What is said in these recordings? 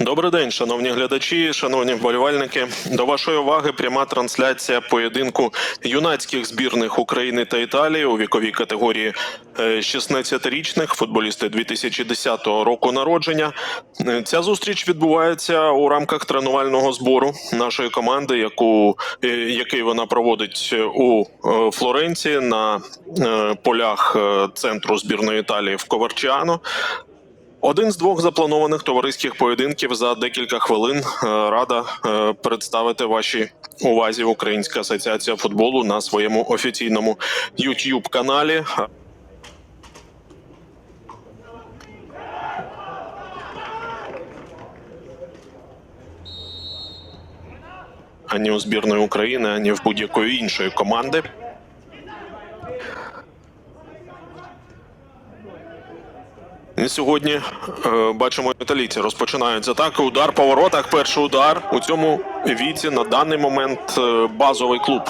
Добрий день, шановні глядачі, шановні вболівальники. До вашої уваги пряма трансляція поєдинку юнацьких збірних України та Італії у віковій категорії е, 16-річних футболісти 2010 року народження. Е, Ця зустріч відбувається у рамках тренувального збору нашої команди, яку е, який вона проводить у е, Флоренції на е, полях е, центру збірної Італії в Коверчіано. Один з двох запланованих товариських поєдинків за декілька хвилин е, рада е, представити вашій увазі Українська асоціація футболу на своєму офіційному youtube каналі. Ані у збірної України, ані в будь-якої іншої команди. Сьогодні е, бачимо, італійці розпочинають з атаки. Удар по воротах. Перший удар у цьому віці на даний момент е, базовий клуб.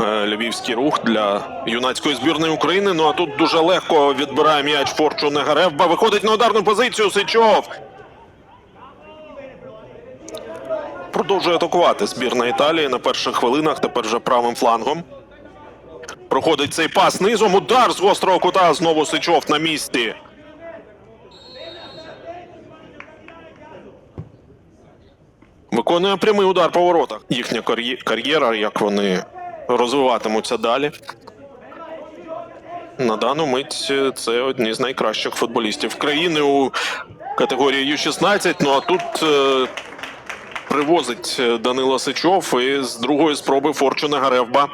Е, Львівський рух для юнацької збірної України. Ну а тут дуже легко відбирає м'яч Форчу Негаревба. Виходить на ударну позицію Сичов. Продовжує атакувати збірна Італії на перших хвилинах. Тепер вже правим флангом. Проходить цей пас низом. Удар з гострого кута. Знову Сичов на місці. Виконує прямий удар по воротах. Їхня кар'єра, як вони розвиватимуться далі. На дану мить це одні з найкращих футболістів країни у категорії Ю-16. Ну а тут е, привозить е, Данила Сичов і з другої спроби Форчуна Гаревба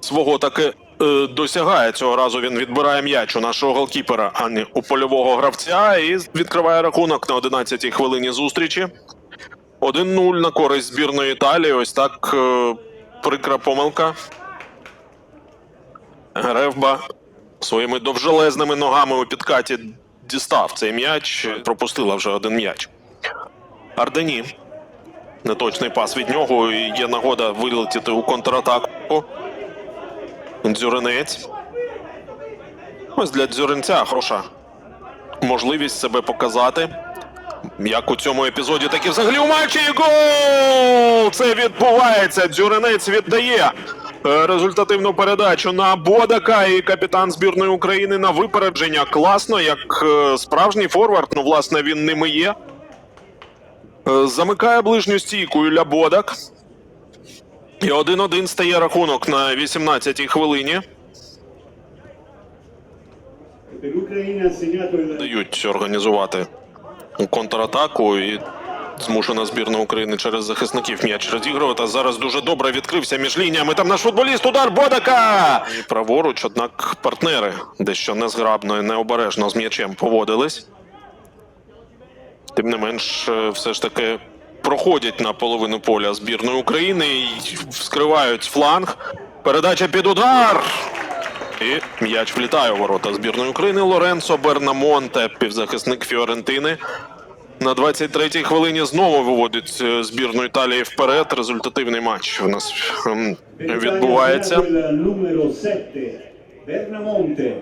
свого таки е, досягає. Цього разу він відбирає м'яч у нашого голкіпера, а не у польового гравця, і відкриває рахунок на 11-й хвилині зустрічі. 1-0 на користь збірної Італії. Ось так е, прикра помилка. Гревба своїми довжелезними ногами у підкаті дістав цей м'яч. Пропустила вже один м'яч. Ардені. Неточний пас від нього. і Є нагода вилетіти у контратаку. Дзюринець. Ось для дзюринця хороша можливість себе показати. Як у цьому епізоді, так і взагалі у матчі і гол! Це відбувається. Дзюринець віддає е, результативну передачу на Бодака і капітан збірної України на випередження. Класно, як е, справжній форвард. Ну, власне, він ними є. Е, Замикає ближню стійку Ілля Бодак. І 1-1 стає рахунок на 18-й хвилині. Дають організувати контратаку і змушена збірна України через захисників м'яч розігрувати. Зараз дуже добре відкрився між лініями. Там наш футболіст удар Бодака! І праворуч, однак партнери дещо незграбно і необережно з м'ячем поводились. Тим не менш, е, все ж таки проходять на половину поля збірної України і вскривають фланг. Передача під удар. І м'яч влітає у ворота збірної України. Лоренцо Бернамонте, півзахисник Фіорентини. На 23-й хвилині знову виводить е, збірну Італії вперед. Результативний матч у нас ем, відбувається. segnato 7 Bernamonte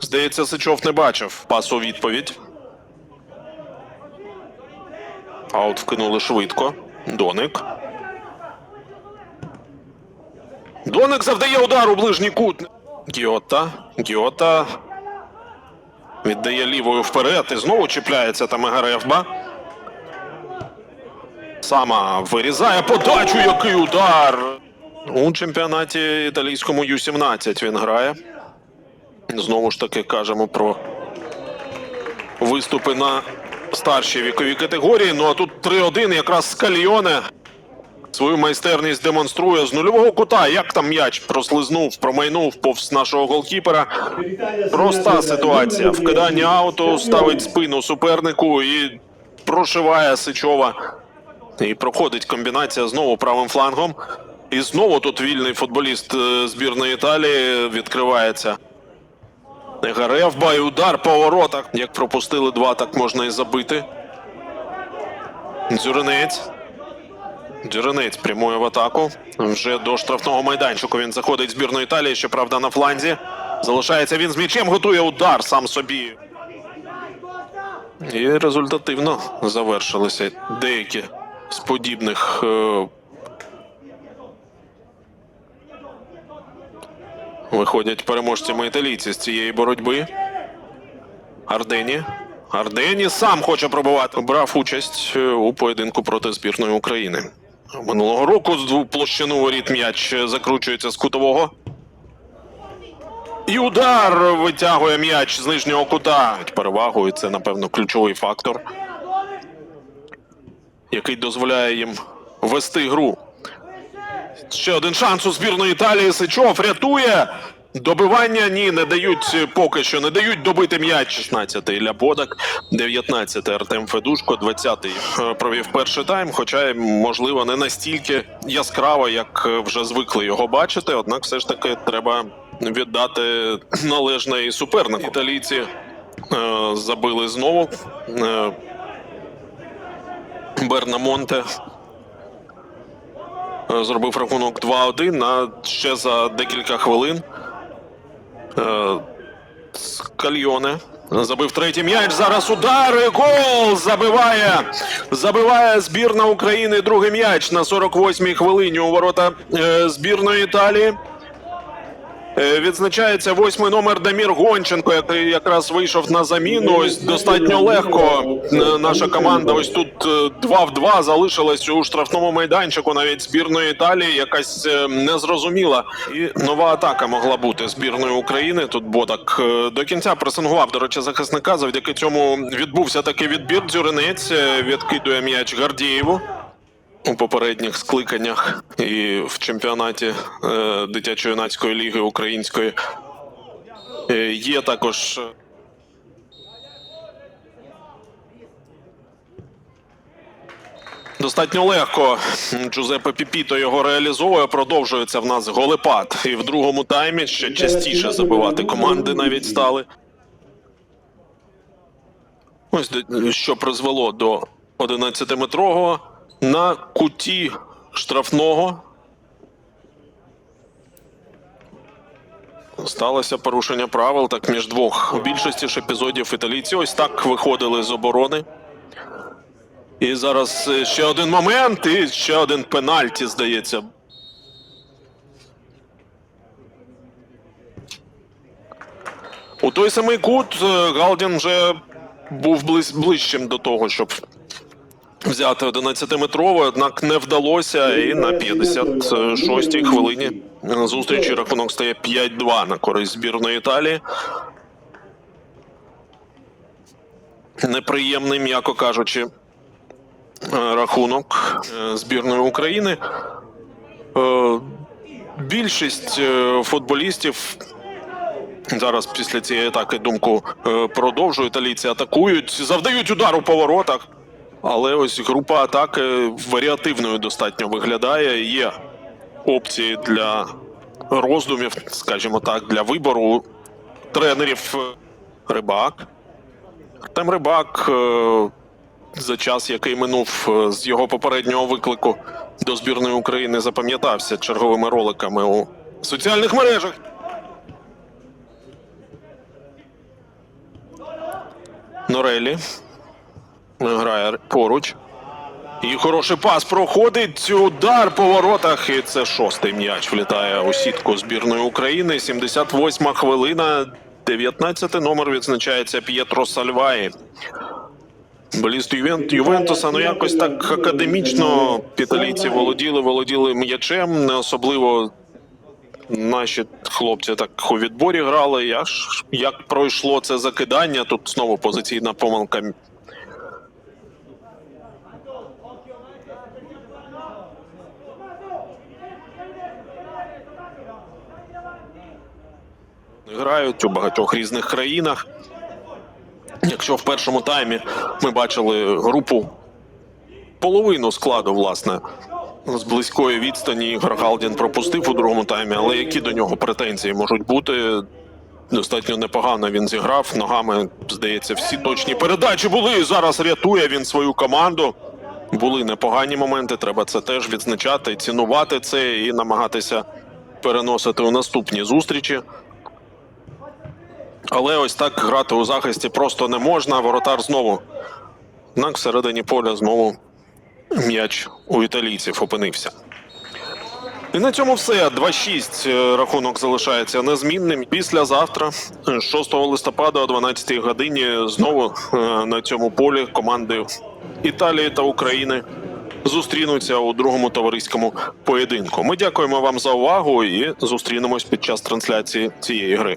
Здається, Сичов не бачив пасу відповідь. Аут вкинули швидко. Доник. Доник завдає удар у ближній кут. Гіота. Гіота. Віддає лівою вперед і знову чіпляється там Егаревба. Сама вирізає подачу, який удар. У чемпіонаті італійському Ю-17 він грає. Знову ж таки кажемо про виступи на старшій віковій категорії. Ну а тут 3-1 якраз Скальйоне свою майстерність демонструє з нульового кута. Як там м'яч прослизнув, промайнув повз нашого голкіпера. Проста ситуація. Вкидання ауту ставить спину супернику і прошиває Сичова. І проходить комбінація знову правим флангом. І знову тут вільний футболіст е, збірної Італії відкривається. Гаревба і удар по воротах. Як пропустили два, так можна і забити. Дзюринець. Джеренець прямує в атаку. Вже до штрафного майданчику він заходить збірної Італії, щоправда, на фланзі. Залишається він з м'ячем, готує удар сам собі. І результативно завершилися деякі з подібних. е, Виходять переможцями італійці з цієї боротьби. Ардені. Ардені сам хоче пробувати. Брав участь е, у поєдинку проти збірної України. Минулого року з двох площину воріт м'яч закручується з кутового. І удар витягує м'яч з нижнього кута. Перевагою це, напевно, ключовий фактор, який дозволяє їм вести гру. Ще один шанс у збірної Італії. Сичов рятує. Добивання ні, не дають е, поки що. Не дають добити м'яч. 16-й Ілля Бодак, 19-й Артем Федушко, 20-й е, провів перший тайм. Хоча, можливо, не настільки яскраво, як е, вже звикли його бачити. Однак, все ж таки, треба віддати належне і супернику. Італійці е, забили знову. Е, Бернамонте зробив рахунок 2-1 на ще за декілька хвилин. Е, Скальйоне забив третій м'яч. Зараз удар і гол забиває. Забиває збірна України другий м'яч на 48-й хвилині у ворота е, збірної Італії. Е, Відзначається восьмий номер Дамір Гонченко, який якраз вийшов на заміну. Ось достатньо легко. е, Наша команда ось тут е, 2 в 2 залишилась у штрафному майданчику. Навіть збірної Італії якась незрозуміла. І нова атака могла бути збірної України. Тут Бодак до кінця пресингував, до речі, захисника. Завдяки цьому відбувся такий відбір. Дзюринець відкидує м'яч Гардієву у попередніх скликаннях і в чемпіонаті е, дитячо-юнацької ліги української. Е, є також. е, Достатньо легко Джузеппе Піпіто його реалізовує. Продовжується в нас голепад. І в другому таймі ще частіше забивати команди навіть стали. Ось що призвело до 11-метрового на куті штрафного. Сталося порушення правил так між двох. У більшості ж епізодів італійці ось так виходили з оборони. І зараз е, ще один момент, і ще один пенальті, здається. У той самий кут е, Галдін вже був ближчим до того, щоб взяти 11-метровий, однак не вдалося. І на 56-й хвилині зустрічі рахунок стає 5-2 на користь збірної Італії. Неприємний, м'яко кажучи, рахунок е, збірної України. Е, Більшість е, футболістів Зараз після цієї атаки думку е, продовжую. Італійці атакують, завдають удар у поворотах. Але ось група атаки варіативною достатньо виглядає. Є опції для роздумів, скажімо так, для вибору тренерів. Рибак. Артем Рибак е, за час, який минув е, з його попереднього виклику до збірної України, запам'ятався черговими роликами у соціальних мережах. Норелі грає поруч. І хороший пас проходить. Удар по воротах. І це шостий м'яч влітає у сітку збірної України. 78 хвилина. 19 номер відзначається П'єтро Сальваї. Боліст Ювент, Ювентуса, ну якось так академічно італійці володіли, володіли м'ячем, не особливо Наші хлопці так у відборі грали. Я ж як пройшло це закидання, тут знову позиційна помилка. Грають у багатьох різних країнах. Якщо в першому таймі ми бачили групу половину складу, власне, з близької відстані Ігор Галдін пропустив у другому таймі, але які до нього претензії можуть бути? Достатньо непогано він зіграв. Ногами, здається, всі точні передачі були. Зараз рятує він свою команду. були непогані моменти. Треба це теж відзначати, цінувати це і намагатися переносити у наступні зустрічі. Але ось так грати у захисті просто не можна. Воротар знову. Однак всередині поля знову м'яч у італійців опинився. І на цьому все. 2-6 е, рахунок залишається незмінним. Післязавтра, е, 6 листопада о 12 годині, знову е, на цьому полі команди Італії та України зустрінуться у другому товариському поєдинку. Ми дякуємо вам за увагу і зустрінемось під час трансляції цієї гри.